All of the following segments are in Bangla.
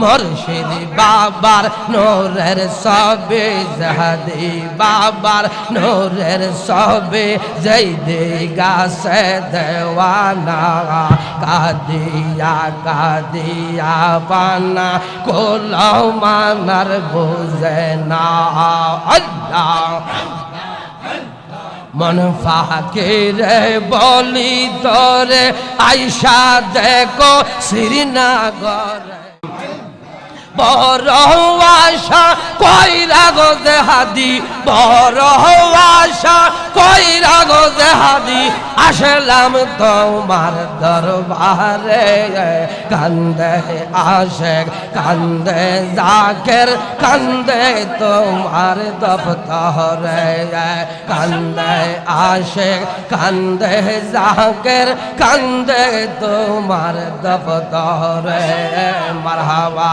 মুর্শিদ বাবার নোরের সবে জাহাদি বাবার নোরের সবে জয় দে গাছে দেওয়ানা, কাদিয়া কাদিয়া পানা, কোলাও মানার বুঝে না। আল্লাহ, মন ফাকিরে বলি তোরে আইসা দেখো শ্রীনগরে বড় আশা কইরা গো দেহাদি বড় আশা কইরা গো দেহাদি আসলাম তোমার দরবারে, কান্দে আশেক, কান্দে জাকের, কান্দে তোমার দফতরে কান্দে আশেক, কান্দে জাকের, কান্দে তোমার দফতরে মারহাবা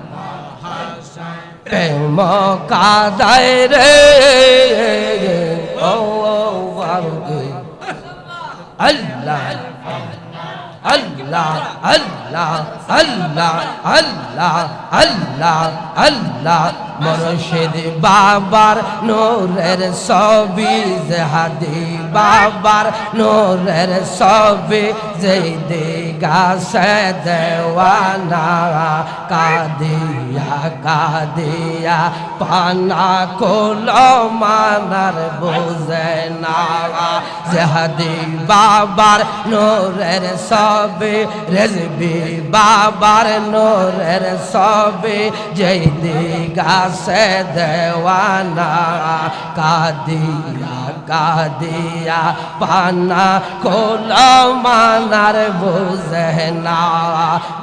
প্রেম কাদায় রে। ও বারুকে আল্লাহ আল্লাহ আল্লাহ আল্লাহ আল্লাহ আল্লাহ আল্লাহ। মুর্শিদ বাবার নূরের ছবি, জাহাদি বাবার নূরের ছবি যেই দিগাছে দেওয়ানা কাদিয়া কাদিয়া পানা কোলো মানার বুঝে না। জাহাদি বাবার নূরের ছবি, রেজবি বাবার নূরের ছবি, যেই দিগাছে দেওয়ানা। কাদিয়া কাদিয়া পানা কোলো মানার বুঝে না।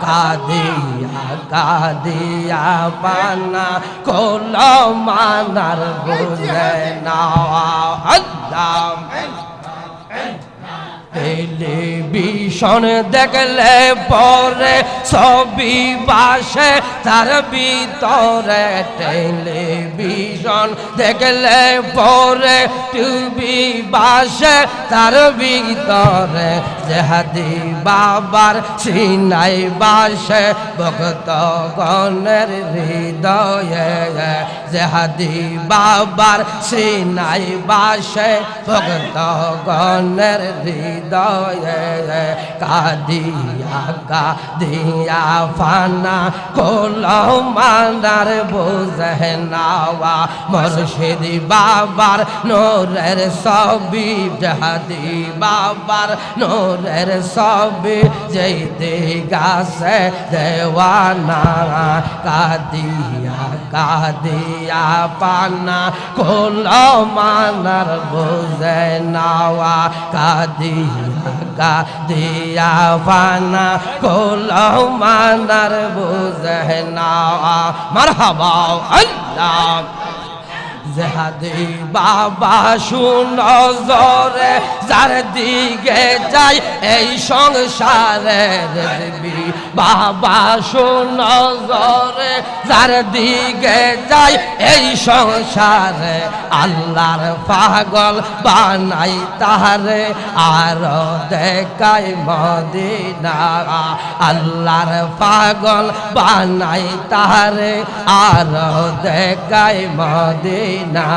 কাদিয়া কাদিয়া পানা কোলো মানার বুঝে না আল্লাহ, টেলিভিশন দেখলে পরে ছবি বাসে, তার ভিতরে টেলিভিশন দেখলে পরে টিভি বাসে, তার ভিতরে জেহাদি বাবার সিনাই বাসে ভক্ত গণের হৃদয়ে জেহাদি বাবার সিনাই বাসে ভক্ত গণের হৃদয়ে কাদিয়া কাদিয়া ফানা কোলো মানার বুঝে নাওয়া মুর্শিদি বাবার নোরের সবি জাহাদি বাবার নোরের সবি যেই দিগাছে দেওয়ানা, কাদিয়া কাদিয়া পানা কোলো মানার বুঝে নাওয়া, কাদিয়া কাদিয়া পানা কোলো মানার বুঝে নাওয়া। মারহাবা আল্লাহ। জেহাদি বাবা শুনো জরে যার দিকে যাই এই সংসারে দেখবি। বাবা শুনো জরে যার দিকে যাই এই সংসারে, আল্লাহর পাগল বানাই তাহারে, আর দেখাই মদিনা। আল্লাহর পাগল বানাই তাহারে, আর দেখাই মদিনা। না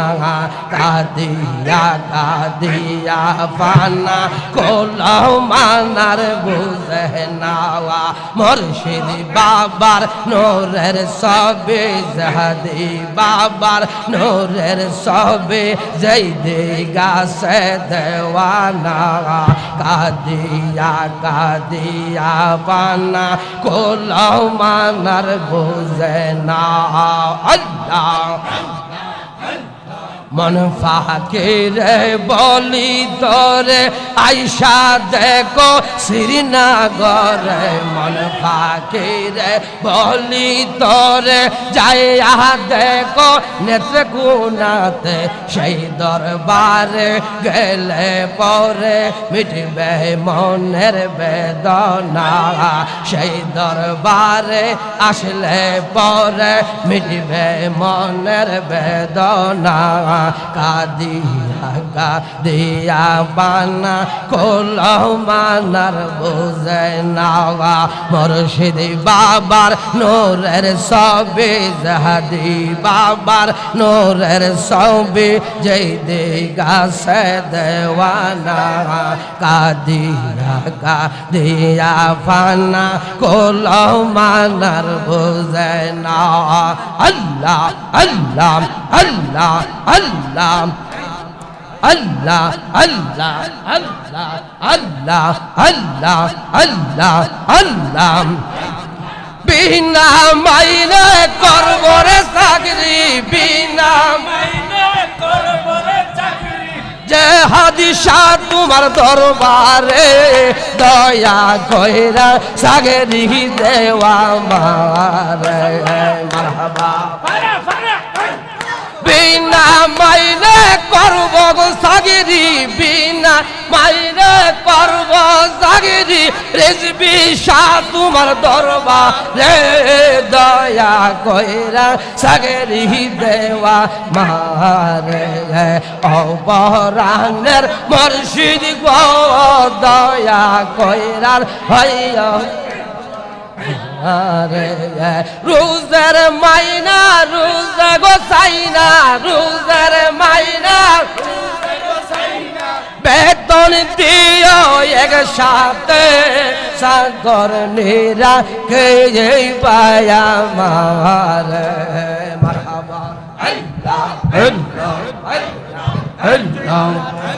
কাদিয়া কাদিয়া পানা কোলাও মানার বুঝে নাওয়া মুর্শিদ বাবার নোরের সবে জাহাদি বাবার নোরের সবে জೈ দিগাছে দেওয়ানা কাদিয়া কাদিয়া পানা কোলাও মানার বুঝে না আল্লাহ মন ফাকিরে বলি তোরে, আইসা দেখো শ্রীনগরে। মন ফাকিরে বলি তোরে যাই আহা দেখো নেত্র গুনাতে সেই দরবারে গেলে পরে মিটবে মনের বেদনা। সেই দরবারে আসলে পরে মিটবে মনের বেদনা। কাদিয়া কাদিয়া বানা কলমানার বোঝে নাওয়া মুর্শিদি বাবার নোরের সবে জাহাদি বাবার নোরের সবে যেই দিগাছে দেওয়ানা কাদিয়া কাদিয়া ফানা কলমানার বোঝে না আল্লাহ আল্লাহ আল্লাহ আল্লাহ আল্লাহ আল্লাহ আল্লাহ আল্লাহ আল্লাহ আল্লাহ আল্লাহ। বিনা মাইনে করব রে চাকরি, বিনা মাইনে করব রে চাকরি। যে হাদিসা তোমার দরবারে দয়া কইরা সাগরি দেওয়া মারে। মারহাবা। বিনা মাইনে করব সাগরি, বিনা মাইনে করব সাগরি। রেজবি শাহ তোমার দরবা রে দয়া কইরা সাগরি দেওয়া মারে। অবরানের মর্শিদ গো, দয়া কইরার হইয়া রোজার মাইনা, রোজা গো সাইনা, রোজার মাইনা। বেতন দিও এক সাথে, সাগর নিরা কে পায়া মার মারহাবা। আল্লাহ। আল্লাহ। আল্লাহ।